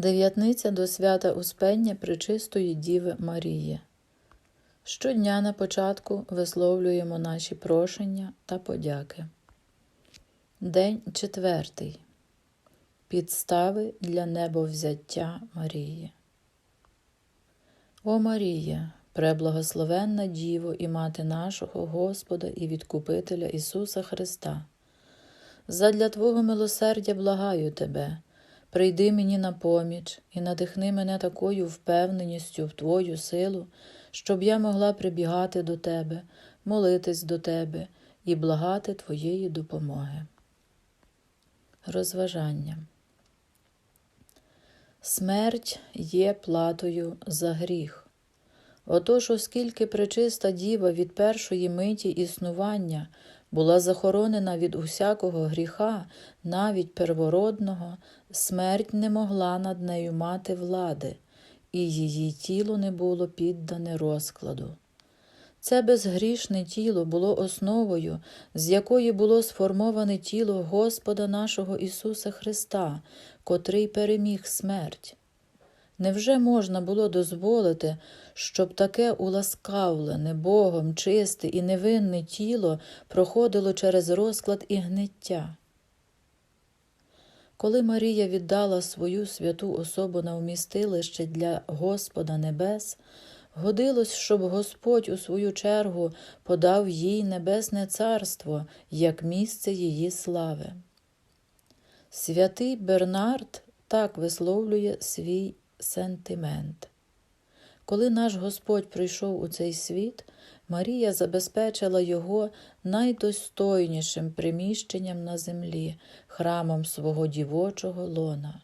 Дев'ятниця до свята Успення Пречистої Діви Марії. Щодня на початку висловлюємо наші прошення та подяки. День четвертий. Підстави для небовзяття Марії. О Марія, преблагословенна Діво і мати нашого Господа і Відкупителя Ісуса Христа. Задля Твого милосердя благаю Тебе, прийди мені на поміч і надихни мене такою впевненістю в Твою силу, щоб я могла прибігати до Тебе, молитись до Тебе і благати Твоєї допомоги. Розважання. Смерть є платою за гріх. Отож, оскільки пречиста діва від першої миті існування була захоронена від усякого гріха, навіть первородного, смерть не могла над нею мати влади, і її тіло не було піддане розкладу. Це безгрішне тіло було основою, з якої було сформоване тіло Господа нашого Ісуса Христа, котрий переміг смерть. Невже можна було дозволити, щоб таке уласкавлене Богом чисте і невинне тіло проходило через розклад і гниття? Коли Марія віддала свою святу особу на вмістилище для Господа Небес, годилось, щоб Господь у свою чергу подав їй небесне царство як місце її слави. Святий Бернард так висловлює свій сентимент. Коли наш Господь прийшов у цей світ, Марія забезпечила його найдостойнішим приміщенням на землі, храмом свого дівочого лона.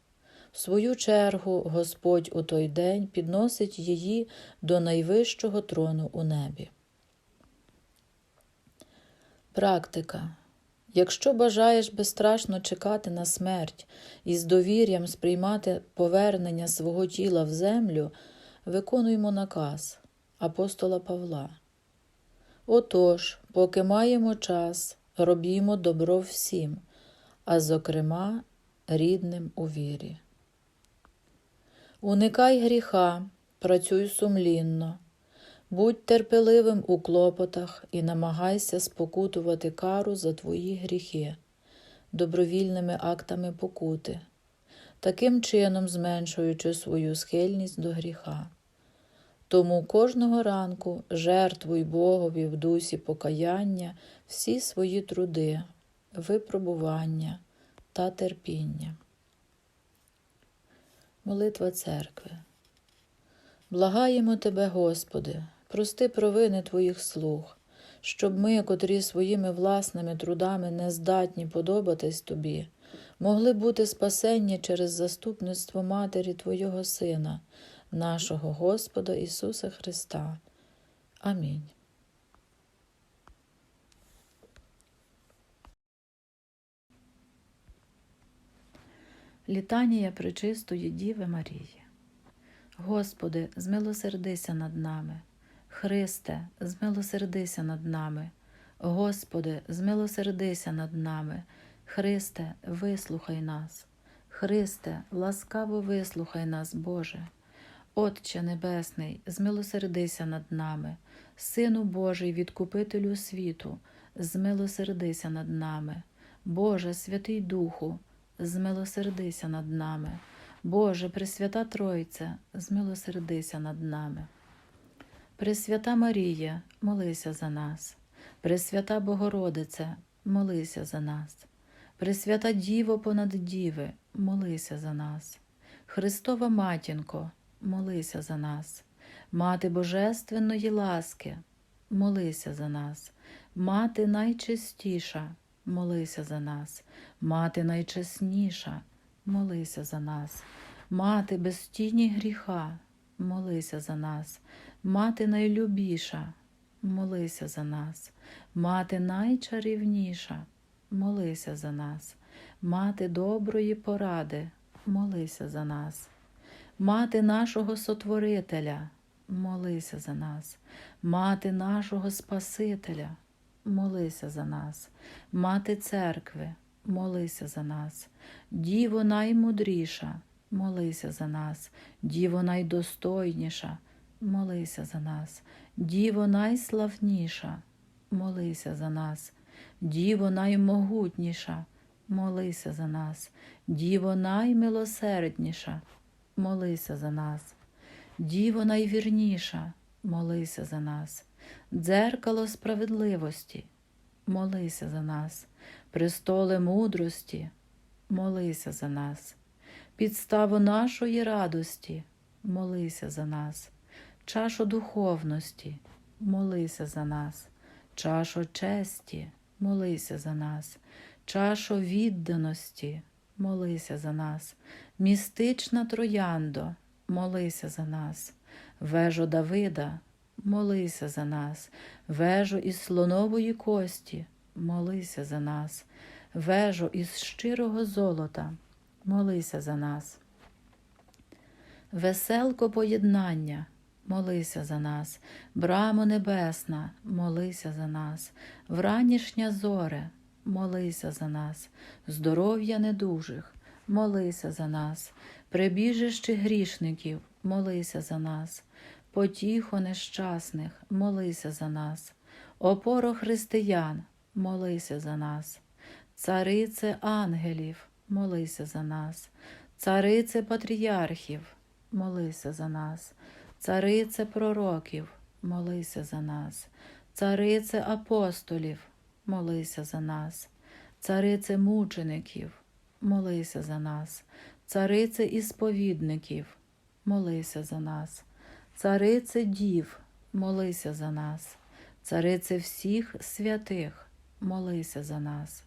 В свою чергу Господь у той день підносить її до найвищого трону у небі. Практика. Якщо бажаєш безстрашно чекати на смерть і з довір'ям сприймати повернення свого тіла в землю, виконуймо наказ апостола Павла. Отож, поки маємо час, робімо добро всім, а зокрема, рідним у вірі. Уникай гріха, працюй сумлінно, будь терпеливим у клопотах і намагайся спокутувати кару за твої гріхи, добровільними актами покути, таким чином зменшуючи свою схильність до гріха. Тому кожного ранку жертвуй Богові в дусі покаяння всі свої труди, випробування та терпіння. Молитва церкви. Благаємо Тебе, Господи, прости провини Твоїх слуг, щоб ми, котрі своїми власними трудами не здатні подобатись Тобі, могли бути спасенні через заступництво Матері Твого Сина, нашого Господа Ісуса Христа. Амінь. Літанія Пречистої Діви Марії. Господи, змилосердися над нами. Христе, змилосердися над нами. Господи, змилосердися над нами. Христе, вислухай нас. Христе, ласкаво вислухай нас, Боже. Отче Небесний, змилосердися над нами, Сину Божий, відкупителю світу, змилосердися над нами, Боже, Святий Духу, змилосердися над нами, Боже, Пресвята Тройця, змилосердися над нами. Пресвята Марія, молися за нас, Пресвята Богородице, молися за нас, Пресвята Діво понад Діви, молися за нас, Христова Матінко, молися за нас, Мати Божественної ласки, молися за нас, Мати найчистіша, молися за нас, Мати найчесніша, молися за нас, Мати без тіні гріха, молися за нас, Мати найлюбіша, молися за нас, Мати найчарівніша, молися за нас, Мати доброї поради, молися за нас. Мати нашого Сотворителя, молися за нас, Мати нашого Спасителя, молися за нас, Мати церкви, молися за нас, Діво наймудріша, молися за нас, Діво найдостойніша, молися за нас, Діво найславніша, молися за нас, Діво наймогутніша, молися за нас, Діво наймилосердніша, молися за нас, Діво найвірніша, молися за нас, дзеркало справедливості, молися за нас, престоле мудрості, молися за нас, підставу нашої радості, молися за нас, чашу духовності, молися за нас, чашу честі, молися за нас, чашу відданості, молися за нас, містична трояндо, молися за нас, вежо Давида, молися за нас, вежу із слонової кості, молися за нас, вежу із щирого золота, молися за нас. Веселко поєднання, молися за нас, брамо небесна, молися за нас, вранішня зоре, молися за нас, здоров'я недужих, молися за нас, прибіжище грішників, молися за нас, потіхо нещасних, молися за нас, опоро християн, молися за нас, царице ангелів, молися за нас, царице патріархів, молися за нас, царице пророків, молися за нас, царице апостолів, молися за нас, царице мучеників, молися за нас, царице ісповідників, молися за нас, царице дів, молися за нас, царице всіх святих, молися за нас,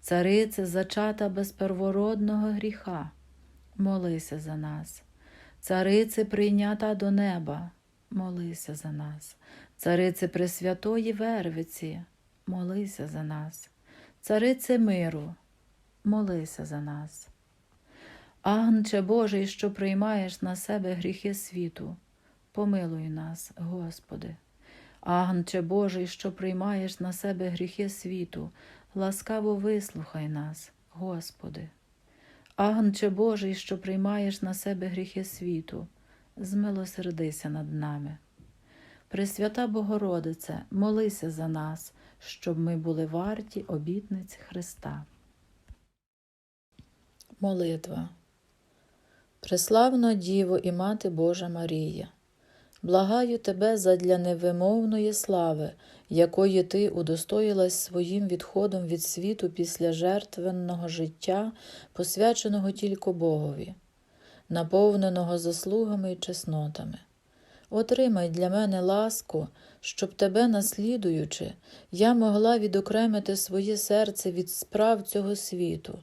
царице зачата без первородного гріха, молися за нас, царице прийнята до неба, молися за нас, царице Пресвятої Вервиці, молися за нас, царице миру, молися за нас. Агнче Божий, що приймаєш на себе гріхи світу, помилуй нас, Господи. Агнче Божий, що приймаєш на себе гріхи світу, ласкаво вислухай нас, Господи. Агнче Божий, що приймаєш на себе гріхи світу, змилосердися над нами. Пресвята Богородице, молися за нас, щоб ми були варті обітниць Христа. Молитва. Преславно Діво і Мати Божа Марія, благаю тебе задля невимовної слави, якої ти удостоїлась своїм відходом від світу після жертвенного життя, посвяченого тільки Богові, наповненого заслугами і чеснотами. Отримай для мене ласку, щоб тебе, наслідуючи, я могла відокремити своє серце від справ цього світу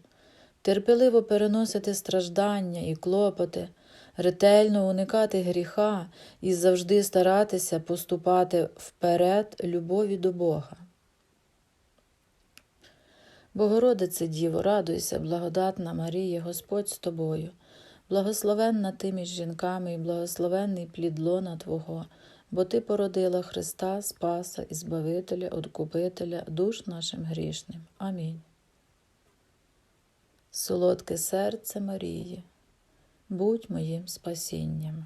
терпеливо переносити страждання і клопоти, ретельно уникати гріха і завжди старатися поступати вперед любові до Бога. Богородице Діво, радуйся, благодатна Марія, Господь з тобою, благословенна ти між жінками і благословенний плід лона Твого, бо Ти породила Христа, Спаса і Збавителя, Откупителя, душ нашим грішним. Амінь. Солодке серце Марії, будь моїм спасінням.